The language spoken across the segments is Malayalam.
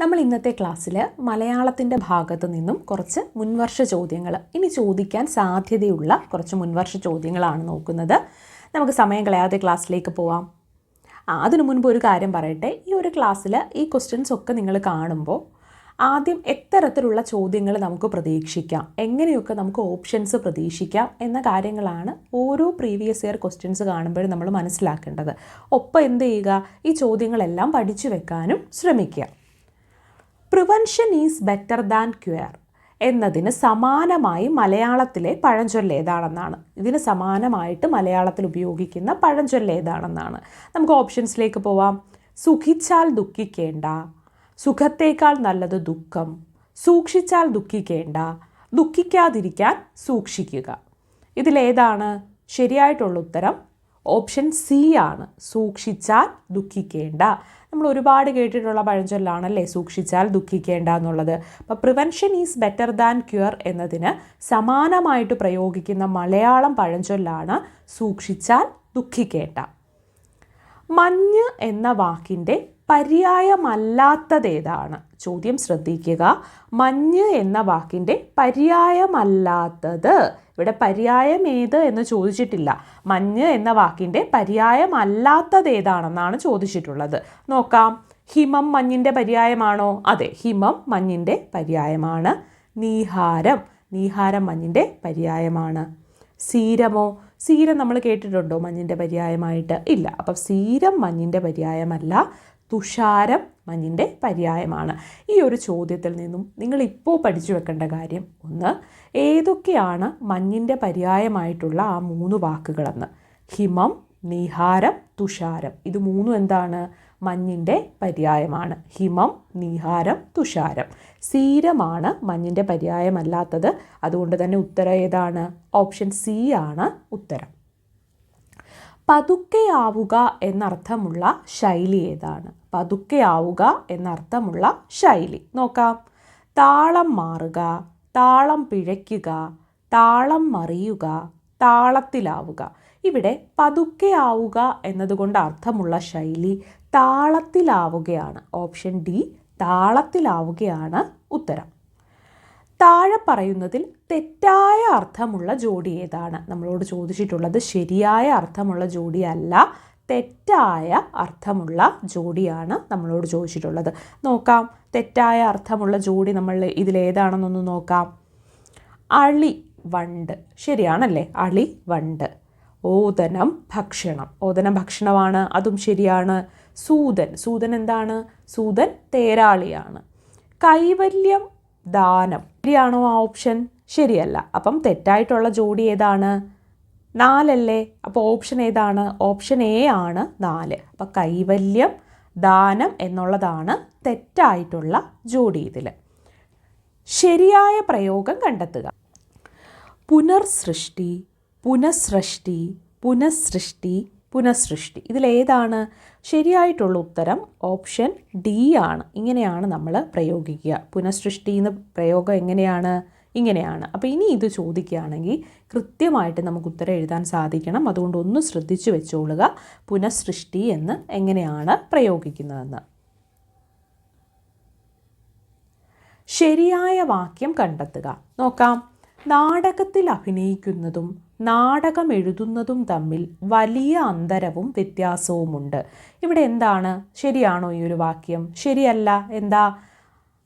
നമ്മൾ ഇന്നത്തെ ക്ലാസ്സിൽ മലയാളത്തിന്റെ ഭാഗത്തു നിന്നും കുറച്ച് മുൻവർഷ ചോദ്യങ്ങൾ ഇനി ചോദിക്കാൻ സാധ്യതയുള്ള കുറച്ച് മുൻവർഷ ചോദ്യങ്ങളാണ് നോക്കുന്നത്. നമുക്ക് സമയം കളയാതെ ക്ലാസ്സിലേക്ക് പോവാം. അതിനു മുൻപ് ഒരു കാര്യം പറയട്ടെ. ഈ ഒരു ക്ലാസ്സിൽ ഈ ക്വസ്റ്റ്യൻസ് ഒക്കെ നിങ്ങൾ കാണുമ്പോൾ ആദ്യം എത്തരത്തിലുള്ള ചോദ്യങ്ങൾ നമുക്ക് പ്രതീക്ഷിക്കാം. എങ്ങനെയൊക്കെ നമുക്ക് ഓപ്ഷൻസ് പ്രതീക്ഷിക്കാം എന്ന കാര്യങ്ങളാണ് ഓരോ പ്രീവിയസ് ഇയർ ക്വസ്റ്റ്യൻസ് കാണുമ്പോഴും നമ്മൾ മനസ്സിലാക്കേണ്ടത്. ഒപ്പം എന്ത് ചെയ്യുക? ഈ ചോദ്യങ്ങളെല്ലാം പഠിച്ചു വെക്കാനും ശ്രമിക്കുക. Prevention is better than cure എന്നതിന് സമാനമായി മലയാളത്തിലെ പഴഞ്ചൊല്ല് ഏതാണെന്നാണ്. ഇതിന് സമാനമായിട്ട് മലയാളത്തിൽ ഉപയോഗിക്കുന്ന പഴഞ്ചൊല്ല് ഏതാണെന്നാണ്. നമുക്ക് ഓപ്ഷൻസിലേക്ക് പോവാം. സുഖിച്ചാൽ ദുഃഖിക്കേണ്ട സുഖത്തേക്കാൾ നല്ലത് ദുഃഖം സൂക്ഷിച്ചാൽ ദുഃഖിക്കേണ്ട ദുഃഖിക്കാതിരിക്കാൻ സൂക്ഷിക്കുക. ഇതിലേതാണ് ശരിയായിട്ടുള്ള ഉത്തരം ഓപ്ഷൻ സി ആണ്. സൂക്ഷിച്ചാൽ ദുഃഖിക്കേണ്ട. നമ്മൾ ഒരുപാട് കേട്ടിട്ടുള്ള പഴഞ്ചൊല്ലാണല്ലേ സൂക്ഷിച്ചാൽ ദുഃഖിക്കേണ്ട എന്നുള്ളത്. അപ്പോൾ prevention is better than cure എന്നതിന് സമാനമായിട്ട് പ്രയോഗിക്കുന്ന മലയാളം പഴഞ്ചൊല്ലാണ് സൂക്ഷിച്ചാൽ ദുഃഖിക്കേണ്ട മഞ്ഞ് എന്ന വാക്കിന്റെ പര്യായമല്ലാത്തതേതാണ്. ചോദ്യം ശ്രദ്ധിക്കുക. മഞ്ഞ് എന്ന വാക്കിന്റെ പര്യായമല്ലാത്തത് ഇവിടെ പര്യായം ഏത് എന്ന് ചോദിച്ചിട്ടില്ല. മഞ്ഞ് എന്ന വാക്കിന്റെ പര്യായമല്ലാത്തത് ഏതാണെന്നാണ് ചോദിച്ചിട്ടുള്ളത്. നോക്കാം. ഹിമം മഞ്ഞിന്റെ പര്യായമാണോ? അതെ ഹിമം മഞ്ഞിന്റെ പര്യായമാണ്. നീഹാരം നീഹാരം മഞ്ഞിന്റെ പര്യായമാണ്. സീരമോ? സീരം നമ്മൾ കേട്ടിട്ടുണ്ടോ മഞ്ഞിന്റെ പര്യായമായിട്ട്? ഇല്ല. അപ്പം സീരം മഞ്ഞിന്റെ പര്യായമല്ല. തുഷാരം മഞ്ഞിന്റെ പര്യായമാണ്. ഈ ഒരു ചോദ്യത്തിൽ നിന്നും നിങ്ങൾ ഇപ്പോൾ പഠിച്ചു വെക്കേണ്ട കാര്യം ഒന്ന് ഏതൊക്കെയാണ് മഞ്ഞിന്റെ പര്യായമായിട്ടുള്ള ആ മൂന്ന് വാക്കുകളെന്ന്? ഹിമം നീഹാരം തുഷാരം. ഇത് മൂന്നും എന്താണ്? മഞ്ഞിന്റെ പര്യായമാണ്. ഹിമം നീഹാരം തുഷാരം. സീരമാണ് മഞ്ഞിന്റെ പര്യായമല്ലാത്തത്. അതുകൊണ്ട് തന്നെ ഉത്തരം ഏതാണ്? ഓപ്ഷൻ സി ആണ് ഉത്തരം. പതുക്കെയാവുക എന്നർത്ഥമുള്ള ശൈലി ഏതാണ്? പതുക്കെയാവുക എന്നർത്ഥമുള്ള ശൈലി. നോക്കാം. താളം മാറുക താളം പിഴയ്ക്കുക താളം മറിയുക താളത്തിലാവുക. ഇവിടെ പതുക്കെയാവുക എന്നതുകൊണ്ട് അർത്ഥമുള്ള ശൈലി താളത്തിലാവുകയാണ്. ഓപ്ഷൻ ഡി താളത്തിലാവുകയാണ് ഉത്തരം. താഴെ പറയുന്നതിൽ തെറ്റായ അർത്ഥമുള്ള ജോഡി ഏതാണ്? നമ്മളോട് ചോദിച്ചിട്ടുള്ളത് ശരിയായ അർത്ഥമുള്ള ജോഡിയല്ല തെറ്റായ അർത്ഥമുള്ള ജോഡിയാണ് നമ്മളോട് ചോദിച്ചിട്ടുള്ളത്. നോക്കാം. തെറ്റായ അർത്ഥമുള്ള ജോഡി നമ്മൾ ഇതിലേതാണെന്നൊന്ന് നോക്കാം. അളി വണ്ട്. ശരിയാണല്ലേ? അളി വണ്ട്. ഓതനം ഭക്ഷണം. ഓതനം ഭക്ഷണമാണ്. അതും ശരിയാണ്. സൂതൻ. സൂതൻ എന്താണ്? സൂതൻ തേരാളിയാണ്. കൈവല്യം ദാനം. ശരിയാണോ ആ ഓപ്ഷൻ? ശരിയല്ല. അപ്പം തെറ്റായിട്ടുള്ള ജോഡി ഏതാണ്? നാലല്ലേ? അപ്പോൾ ഓപ്ഷൻ ഏതാണ്? ഓപ്ഷൻ എ ആണ് നാല്. അപ്പോൾ കൈവല്യം ദാനം എന്നുള്ളതാണ് തെറ്റായിട്ടുള്ള ജോഡി ഇതിൽ. ശരിയായ പ്രയോഗം കണ്ടെത്തുക. പുനർസൃഷ്ടി പുനഃസൃഷ്ടി പുനഃസൃഷ്ടി പുനഃസൃഷ്ടി. ഇതിലേതാണ് ശരിയായിട്ടുള്ള ഉത്തരം ഓപ്ഷൻ ഡി ആണ്. ഇങ്ങനെയാണ് നമ്മൾ പ്രയോഗിക്കുക. പുനഃസൃഷ്ടി എന്ന പ്രയോഗം എങ്ങനെയാണ്? ഇങ്ങനെയാണ്. അപ്പോൾ ഇനി ഇത് ചോദിക്കുകയാണെങ്കിൽ കൃത്യമായിട്ട് നമുക്ക് ഉത്തരം എഴുതാൻ സാധിക്കണം. അതുകൊണ്ട് ഒന്ന് ശ്രദ്ധിച്ചു വെച്ചോളുക. പുനഃസൃഷ്ടി എന്ന് എങ്ങനെയാണ് പ്രയോഗിക്കുന്നതെന്ന്. ശരിയായ വാക്യം കണ്ടെത്തുക. നോക്കാം. നാടകത്തിൽ അഭിനയിക്കുന്നതും നാടകം എഴുതുന്നതും തമ്മിൽ വലിയ അന്തരവും വ്യത്യാസവുമുണ്ട്. ഇവിടെ എന്താണ്? ശരിയാണോ ഈ ഒരു വാക്യം? ശരിയല്ല. എന്താ?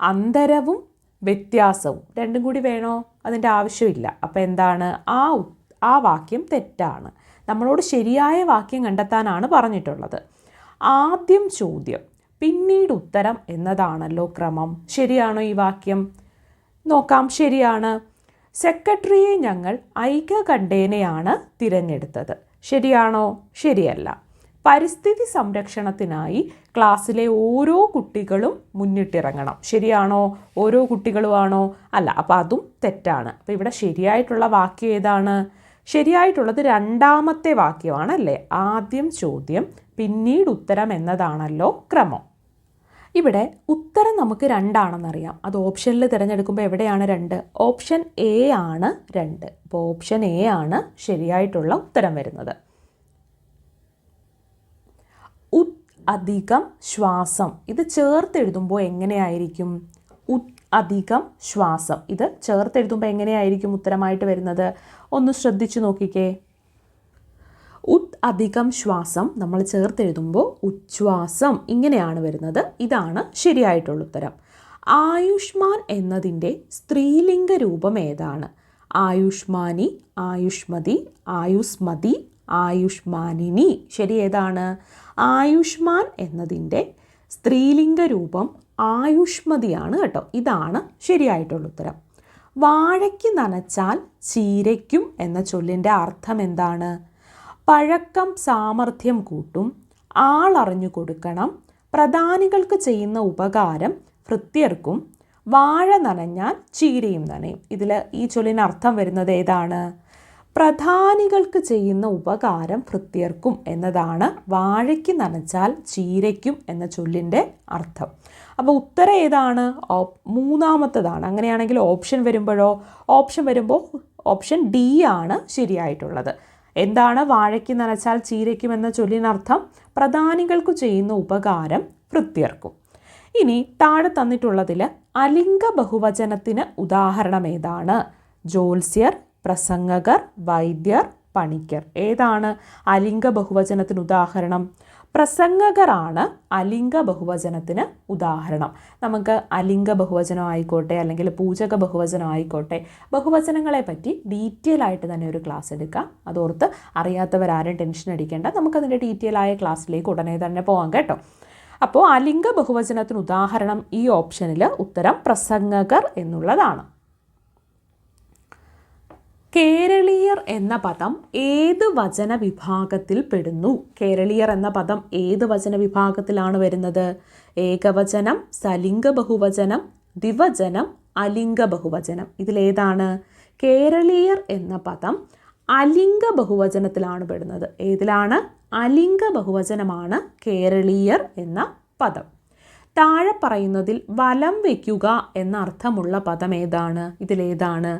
അന്തരവും വ്യത്യാസവും രണ്ടും കൂടി വേണോ അതിന്റെ ആവശ്യമില്ല. അപ്പോൾ എന്താണ്? ആ ആ വാക്യം തെറ്റാണ്. നമ്മളോട് ശരിയായ വാക്യം കണ്ടെത്താനാണ് പറഞ്ഞിട്ടുള്ളത്. ആദ്യം ചോദ്യം പിന്നീട് ഉത്തരം എന്നതാണല്ലോ ക്രമം. ശരിയാണോ ഈ വാക്യം? നോക്കാം ശരിയാണ്. സെക്രട്ടറിയെ ഞങ്ങൾ ഐക്യകണ്ഠേനയാണ് തിരഞ്ഞെടുത്തത്. ശരിയാണോ? ശരിയല്ല. പരിസ്ഥിതി സംരക്ഷണത്തിനായി ക്ലാസ്സിലെ ഓരോ കുട്ടികളും മുന്നിട്ടിറങ്ങണം. ശരിയാണോ? ഓരോ കുട്ടികളുമാണോ? അല്ല അപ്പോൾ അതും തെറ്റാണ്. അപ്പോൾ ഇവിടെ ശരിയായിട്ടുള്ള വാക്യം ഏതാണ്? ശരിയായിട്ടുള്ളത് രണ്ടാമത്തെ വാക്യമാണ് അല്ലേ ആദ്യം ചോദ്യം പിന്നീട് ഉത്തരം എന്നതാണല്ലോ ക്രമം. ഇവിടെ ഉത്തരം നമുക്ക് രണ്ടാണെന്നറിയാം. അത് ഓപ്ഷനിൽ തിരഞ്ഞെടുക്കുമ്പോൾ എവിടെയാണ് രണ്ട്? ഓപ്ഷൻ എ ആണ് രണ്ട്. അപ്പോൾ ഓപ്ഷൻ എ ആണ് ശരിയായിട്ടുള്ള ഉത്തരം വരുന്നത്. അധികം ശ്വാസം. ഇത് ചേർത്തെഴുതുമ്പോൾ എങ്ങനെയായിരിക്കും? ഉ അധികം ശ്വാസം. ഇത് ചേർത്തെഴുതുമ്പോൾ എങ്ങനെയായിരിക്കും ഉത്തരമായിട്ട് വരുന്നത്? ഒന്ന് ശ്രദ്ധിച്ചു നോക്കിക്കേ. ഉത് അധികം ശ്വാസം നമ്മൾ ചേർത്തെഴുതുമ്പോൾ ഉച്ഛ്വാസം ഇങ്ങനെയാണ് വരുന്നത്. ഇതാണ് ശരിയായിട്ടുള്ള ഉത്തരം. ആയുഷ്മാൻ എന്നതിന്റെ സ്ത്രീലിംഗ രൂപം ഏതാണ്? ആയുഷ്മാനി ആയുഷ്മതി ആയുസ്മതി ആയുഷ്മാനിനി. ശരി ഏതാണ്? ആയുഷ്മാൻ എന്നതിന്റെ സ്ത്രീലിംഗ രൂപം ആയുഷ്മതിയാണ് കേട്ടോ. ഇതാണ് ശരിയായിട്ടുള്ള ഉത്തരം. വാഴയ്ക്ക് നനച്ചാൽ ചീരയ്ക്കും എന്ന ചൊല്ലിന്റെ അർത്ഥം എന്താണ്? പഴക്കം സാമർഥ്യം കൂട്ടും ആളറിഞ്ഞു കൊടുക്കണം പ്രധാനികൾക്ക് ചെയ്യുന്ന ഉപകാരം ഭൃത്യർക്കും വാഴ നനഞ്ഞാൽ ചീരയും നനയും. ഇതിൽ ഈ ചൊല്ലിന് അർത്ഥം വരുന്നത് ഏതാണ്? പ്രധാനികൾക്ക് ചെയ്യുന്ന ഉപകാരം ഭൃത്യർക്കും എന്നതാണ് വാഴയ്ക്ക് നനച്ചാൽ ചീരയ്ക്കും എന്ന ചൊല്ലിന്റെ അർത്ഥം. അപ്പോൾ ഉത്തരം ഏതാണ്? മൂന്നാമത്തതാണ്. അങ്ങനെയാണെങ്കിൽ ഓപ്ഷൻ വരുമ്പോഴോ? ഓപ്ഷൻ വരുമ്പോൾ ഓപ്ഷൻ ഡി ആണ് ശരിയായിട്ടുള്ളത്. എന്താണ് വാഴയ്ക്ക് നനച്ചാൽ ചീരയ്ക്കും എന്ന ചൊല്ലിനർത്ഥം? പ്രധാനികൾക്ക് ചെയ്യുന്ന ഉപകാരം ഭൃത്യർക്കും. ഇനി താഴെ തന്നിട്ടുള്ളതിൽ അലിംഗ ബഹുവചനത്തിന് ഉദാഹരണം ഏതാണ്? ജോത്സ്യർ പ്രസംഗകർ വൈദ്യർ പണിക്കർ. ഏതാണ് അലിംഗ ബഹുവചനത്തിന് ഉദാഹരണം? പ്രസംഗകരാണ് അലിംഗ ബഹുവചനത്തിന് ഉദാഹരണം. നമുക്ക് അലിംഗ ബഹുവചനം ആയിക്കോട്ടെ അല്ലെങ്കിൽ പൂജക ബഹുവചനം ആയിക്കോട്ടെ ബഹുവചനങ്ങളെ പറ്റി ഡീറ്റെയിൽ ആയിട്ട് തന്നെ ഒരു ക്ലാസ് എടുക്കാം. അതോർത്ത് അറിയാത്തവരാരും ടെൻഷൻ അടിക്കേണ്ട. നമുക്കതിന്റെ ഡീറ്റെയിൽ ആയ ക്ലാസ്സിലേക്ക് ഉടനെ തന്നെ പോകാം കേട്ടോ. അപ്പോൾ അലിംഗ ബഹുവചനത്തിന് ഉദാഹരണം ഈ ഓപ്ഷനിൽ ഉത്തരം പ്രസംഗകർ എന്നുള്ളതാണ്. കേരളീയർ എന്ന പദം ഏത് വചന വിഭാഗത്തിൽ പെടുന്നു? കേരളീയർ എന്ന പദം ഏത് വചന വിഭാഗത്തിലാണ് വരുന്നത്? ഏകവചനം സലിംഗ ബഹുവചനം ദ്വിവചനം അലിംഗ ബഹുവചനം ഇതിലേതാണ് കേരളീയർ എന്ന പദം അലിംഗ ബഹുവചനത്തിലാണ് പെടുന്നത്. ഏതിലാണ്? അലിംഗ ബഹുവചനമാണ് കേരളീയർ എന്ന പദം. താഴെ പറയുന്നതിൽ വലം വയ്ക്കുക എന്ന അർത്ഥമുള്ള പദം ഏതാണ്? ഇതിലേതാണ്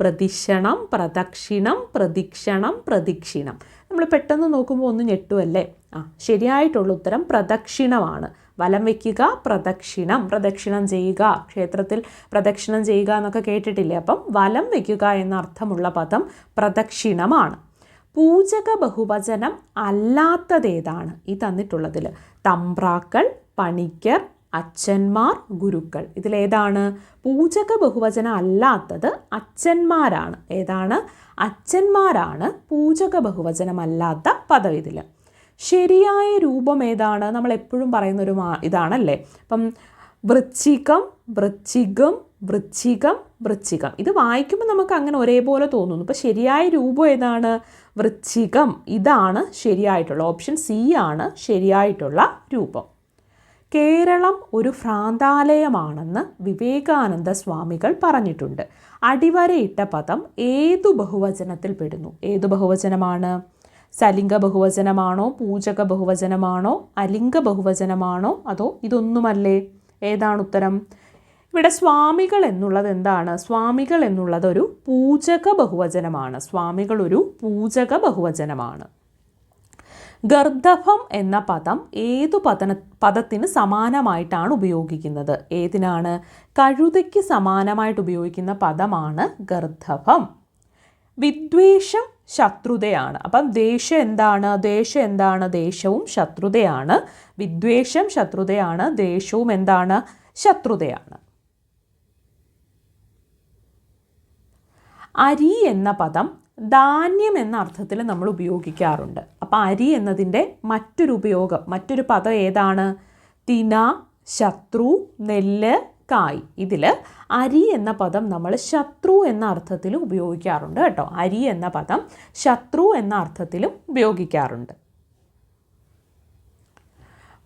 പ്രദിക്ഷണം പ്രദക്ഷിണം പ്രതിക്ഷണം പ്രദക്ഷിണം. നമ്മൾ പെട്ടെന്ന് നോക്കുമ്പോൾ ഒന്ന് ഞെട്ടുമല്ലേ ആ ശരിയായിട്ടുള്ള ഉത്തരം പ്രദക്ഷിണമാണ്. വലം വയ്ക്കുക പ്രദക്ഷിണം. പ്രദക്ഷിണം ചെയ്യുക. ക്ഷേത്രത്തിൽ പ്രദക്ഷിണം ചെയ്യുക എന്നൊക്കെ കേട്ടിട്ടില്ലേ? അപ്പം വലം വയ്ക്കുക എന്ന അർത്ഥമുള്ള പദം പ്രദക്ഷിണമാണ്. പൂജക ബഹുവചനം അല്ലാത്തതേതാണ് ഈ തന്നിട്ടുള്ളതിൽ തമ്പ്രാക്കൾ പണിക്കർ അച്ഛന്മാർ ഗുരുക്കൾ. ഇതിലേതാണ് പൂജക ബഹുവചനം അല്ലാത്തത് അച്ഛന്മാരാണ്. ഏതാണ്? അച്ഛന്മാരാണ് പൂജക ബഹുവചനമല്ലാത്ത പദം ഇതിൽ ശരിയായ രൂപം ഏതാണ്? നമ്മൾ എപ്പോഴും പറയുന്ന ഒരു ഇതാണല്ലേ? അപ്പം വൃച്ചികം വൃച്ചികം വൃച്ചികം വൃച്ചികം ഇത് വായിക്കുമ്പോൾ നമുക്ക് അങ്ങനെ ഒരേപോലെ തോന്നുന്നു. ഇപ്പോൾ ശരിയായ രൂപം ഏതാണ്? വൃച്ചികം ഇതാണ് ശരിയായിട്ടുള്ള. ഓപ്ഷൻ സി ആണ് ശരിയായിട്ടുള്ള രൂപം. കേരളം ഒരു ഭ്രാന്താലയമാണെന്ന് വിവേകാനന്ദ സ്വാമികൾ പറഞ്ഞിട്ടുണ്ട്. അടിവരയിട്ട പദം ഏതു ബഹുവചനത്തിൽ പെടുന്നു? ഏതു ബഹുവചനമാണ്? സലിംഗ ബഹുവചനമാണോ? പൂജക ബഹുവചനമാണോ? അലിംഗ ബഹുവചനമാണോ? അതോ ഇതൊന്നുമല്ലേ? ഏതാണ് ഉത്തരം? ഇവിടെ സ്വാമികൾ എന്നുള്ളത് എന്താണ്? സ്വാമികൾ എന്നുള്ളത് ഒരു പൂജക ബഹുവചനമാണ്. സ്വാമികൾ ഒരു പൂജക ബഹുവചനമാണ്. ഗർദഭം എന്ന പദം ഏതു പദന പദത്തിന് സമാനമായിട്ടാണ് ഉപയോഗിക്കുന്നത്. ഏതിനാണ്? കഴുതയ്ക്ക് സമാനമായിട്ട് ഉപയോഗിക്കുന്ന പദമാണ് ഗർദ്ധഭം. വിദ്വേഷം ശത്രുതയാണ്. അപ്പം ദേഷ്യം എന്താണ്? ദേഷ്യം എന്താണ്? ദേഷ്യവും ശത്രുതയാണ്. വിദ്വേഷം ശത്രുതയാണ്. ദേഷ്യവും എന്താണ്? ശത്രുതയാണ്. അരി എന്ന പദം ധാന്യം എന്ന അർത്ഥത്തിൽ നമ്മൾ ഉപയോഗിക്കാറുണ്ട്. അപ്പോൾ അരി എന്നതിന്റെ മറ്റൊരു ഉപയോഗം മറ്റൊരു പദം ഏതാണ്? തിന ശത്രു നെല്ല് കായ്. ഇതിൽ അരി എന്ന പദം നമ്മൾ ശത്രു എന്ന അർത്ഥത്തിൽ ഉപയോഗിക്കാറുണ്ട് കേട്ടോ. അരി എന്ന പദം ശത്രു എന്ന അർത്ഥത്തിലും ഉപയോഗിക്കാറുണ്ട്.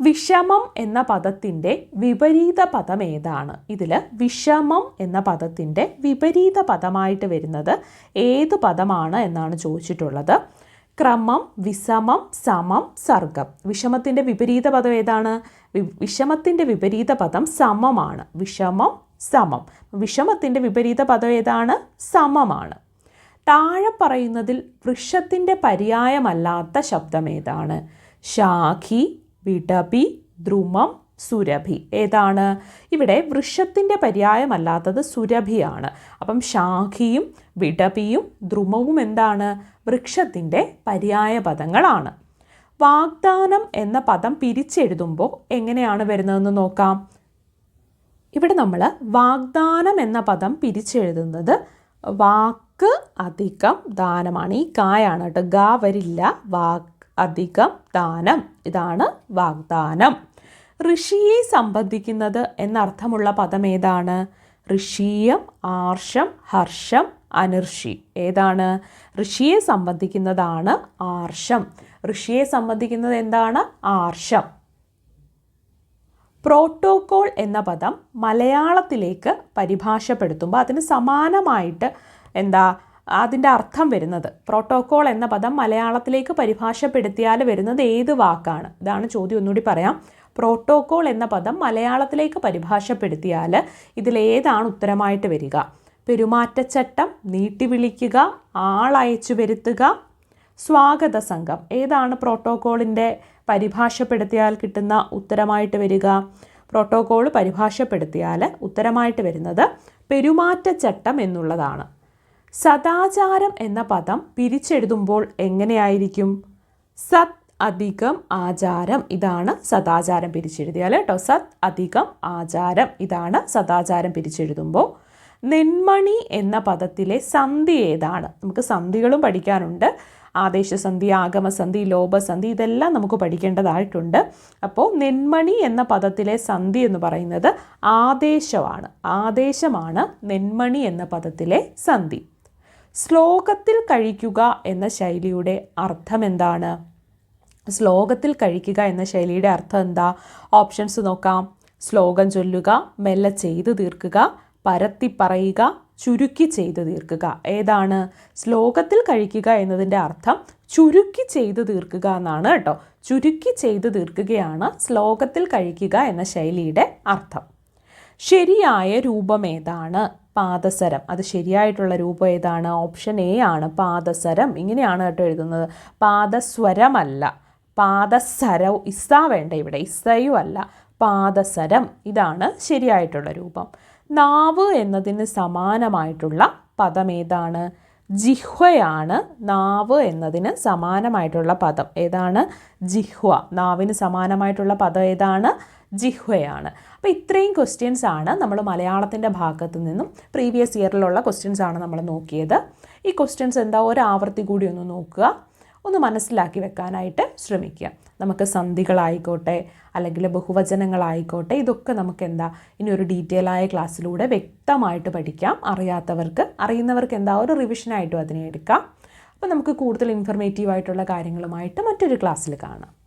വിഷമം എന്ന പദത്തിന്റെ വിപരീത പദം ഏതാണ്? ഇതിൽ വിഷമം എന്ന പദത്തിന്റെ വിപരീത പദമായിട്ട് വരുന്നത് ഏത് പദമാണ് എന്നാണ് ചോദിച്ചിട്ടുള്ളത്. ക്രമം വിഷമം സമം സർഗം. വിഷമത്തിന്റെ വിപരീത പദം ഏതാണ്? വിഷമത്തിന്റെ വിപരീത പദം സമമാണ്. വിഷമം സമം. വിഷമത്തിന്റെ വിപരീത പദം ഏതാണ്? സമമാണ്. താഴെ പറയുന്നതിൽ വൃക്ഷത്തിന്റെ പര്യായമല്ലാത്ത ശബ്ദം ഏതാണ്? ശാഖി വിടപി ദ്രുമം സുരഭി ഏതാണ്? ഇവിടെ വൃക്ഷത്തിന്റെ പര്യായമല്ലാത്തത് സുരഭിയാണ് അപ്പം ശാഖിയും വിടപിയും ദ്രുമവും എന്താണ്? വൃക്ഷത്തിന്റെ പര്യായ പദങ്ങളാണ് വാഗ്ദാനം എന്ന പദം പിരിച്ചെഴുതുമ്പോൾ എങ്ങനെയാണ് വരുന്നതെന്ന് നോക്കാം. ഇവിടെ നമ്മൾ വാഗ്ദാനം എന്ന പദം പിരിച്ചെഴുതുന്നത് വാക്ക് അധികം ദാനമാണ്. ഈ കായാണ് കേട്ടോ. ഗ വരില്ല. വാക് അധികം ദാനം. ഇതാണ് വാഗ്ദാനം. ഋഷിയെ സംബന്ധിക്കുന്നത് എന്നർത്ഥമുള്ള പദം ഏതാണ്? ഋഷീയം ആർഷം ഹർഷം അനർഷി. ഏതാണ്? ഋഷിയെ സംബന്ധിക്കുന്നതാണ് ആർഷം. ഋഷിയെ സംബന്ധിക്കുന്നത് എന്താണ്? ആർഷം. പ്രോട്ടോകോൾ എന്ന പദം മലയാളത്തിലേക്ക് പരിഭാഷപ്പെടുത്തുമ്പോൾ അതിന് സമാനമായിട്ട് എന്താ അതിന്റെ അർത്ഥം വരുന്നത്. പ്രോട്ടോകോൾ എന്ന പദം മലയാളത്തിലേക്ക് പരിഭാഷപ്പെടുത്തിയാൽ വരുന്നത് ഏത് വാക്കാണ്? ഇതാണ് ചോദ്യം. ഒന്നുകൂടി പറയാം. പ്രോട്ടോകോൾ എന്ന പദം മലയാളത്തിലേക്ക് പരിഭാഷപ്പെടുത്തിയാൽ ഇതിലേതാണ് ഉത്തരമായിട്ട് വരിക. പെരുമാറ്റച്ചട്ടം നീട്ടിവിളിക്കുക ആളയച്ചു വരുത്തുക സ്വാഗത സംഘം. ഏതാണ് പ്രോട്ടോകോളിന്റെ പരിഭാഷപ്പെടുത്തിയാൽ കിട്ടുന്ന ഉത്തരമായിട്ട് വരിക? പ്രോട്ടോകോൾ പരിഭാഷപ്പെടുത്തിയാൽ ഉത്തരമായിട്ട് വരുന്നത് പെരുമാറ്റച്ചട്ടം എന്നുള്ളതാണ്. സദാചാരം എന്ന പദം പിരിച്ചെഴുതുമ്പോൾ എങ്ങനെയായിരിക്കും? സത് അധികം ആചാരം ഇതാണ് സദാചാരം പിരിച്ചെഴുതിയാൽ കേട്ടോ സത് അധികം ആചാരം ഇതാണ് സദാചാരം പിരിച്ചെഴുതുമ്പോൾ നെന്മണി എന്ന പദത്തിലെ സന്ധി ഏതാണ്? നമുക്ക് സന്ധികളും പഠിക്കാനുണ്ട്. ആദേശസന്ധി ആഗമസന്ധി ലോപസന്ധി ഇതെല്ലാം നമുക്ക് പഠിക്കേണ്ടതായിട്ടുണ്ട്. അപ്പോൾ നെന്മണി എന്ന പദത്തിലെ സന്ധി എന്ന് പറയുന്നത് ആദേശമാണ് ആദേശമാണ് നെന്മണി എന്ന പദത്തിലെ സന്ധി. ശ്ലോകത്തിൽ കഴിക്കുക എന്ന ശൈലിയുടെ അർത്ഥം എന്താണ് ശ്ലോകത്തിൽ കഴിക്കുക എന്ന ശൈലിയുടെ അർത്ഥം എന്താ? ഓപ്ഷൻസ് നോക്കാം. ശ്ലോകം ചൊല്ലുക മെല്ലെ ചെയ്തു തീർക്കുക പരത്തി പറയുക ചുരുക്കി ചെയ്തു തീർക്കുക. ഏതാണ്? ശ്ലോകത്തിൽ കഴിക്കുക എന്നതിന്റെ അർത്ഥം ചുരുക്കി ചെയ്തു തീർക്കുക എന്നാണ് കേട്ടോ. ചുരുക്കി ചെയ്തു തീർക്കുകയാണ് ശ്ലോകത്തിൽ കഴിക്കുക എന്ന ശൈലിയുടെ അർത്ഥം. ശരിയായ രൂപം ഏതാണ്? പാദസരം. അത് ശരിയായിട്ടുള്ള രൂപം ഏതാണ്? ഓപ്ഷൻ എ ആണ് പാദസരം. ഇങ്ങനെയാണ് കേട്ടോ എഴുതുന്നത്. പാദസ്വരമല്ല. പാദസരവും ഇസ വേണ്ട ഇവിടെ ഇസയും അല്ല പാദസരം. ഇതാണ് ശരിയായിട്ടുള്ള രൂപം. നാവ് എന്നതിന് സമാനമായിട്ടുള്ള പദം ഏതാണ്? ജിഹ്വയാണ് നാവ് എന്നതിന് സമാനമായിട്ടുള്ള പദം. ഏതാണ്? ജിഹ്വ. നാവിന് സമാനമായിട്ടുള്ള പദം ഏതാണ്? ജിഹ്വയാണ്. അപ്പോൾ ഇത്രയും ക്വസ്റ്റ്യൻസ് ആണ് നമ്മൾ മലയാളത്തിന്റെ ഭാഗത്ത് നിന്നും പ്രീവിയസ് ഇയറിലുള്ള ക്വസ്റ്റ്യൻസ് ആണ് നമ്മൾ നോക്കിയത്. ഈ ക്വസ്റ്റ്യൻസ് എന്താ? ഒരു ഒരാവർത്തി കൂടി ഒന്ന് നോക്കുക. ഒന്ന് മനസ്സിലാക്കി വെക്കാനായിട്ട് ശ്രമിക്കുക. നമുക്ക് സന്ധികളായിക്കോട്ടെ അല്ലെങ്കിൽ ബഹുവചനങ്ങളായിക്കോട്ടെ ഇതൊക്കെ നമുക്ക് എന്താ ഇനി ഒരു ഡീറ്റെയിൽ ആയ ക്ലാസ്സിലൂടെ വ്യക്തമായിട്ട് പഠിക്കാം. അറിയാത്തവർക്ക് അറിയുന്നവർക്ക് എന്താ? ഒരു റിവിഷനായിട്ടും അതിനെ എടുക്കാം. അപ്പോൾ നമുക്ക് കൂടുതൽ ഇൻഫർമേറ്റീവ് ആയിട്ടുള്ള കാര്യങ്ങളുമായിട്ട് മറ്റൊരു ക്ലാസ്സിൽ കാണാം.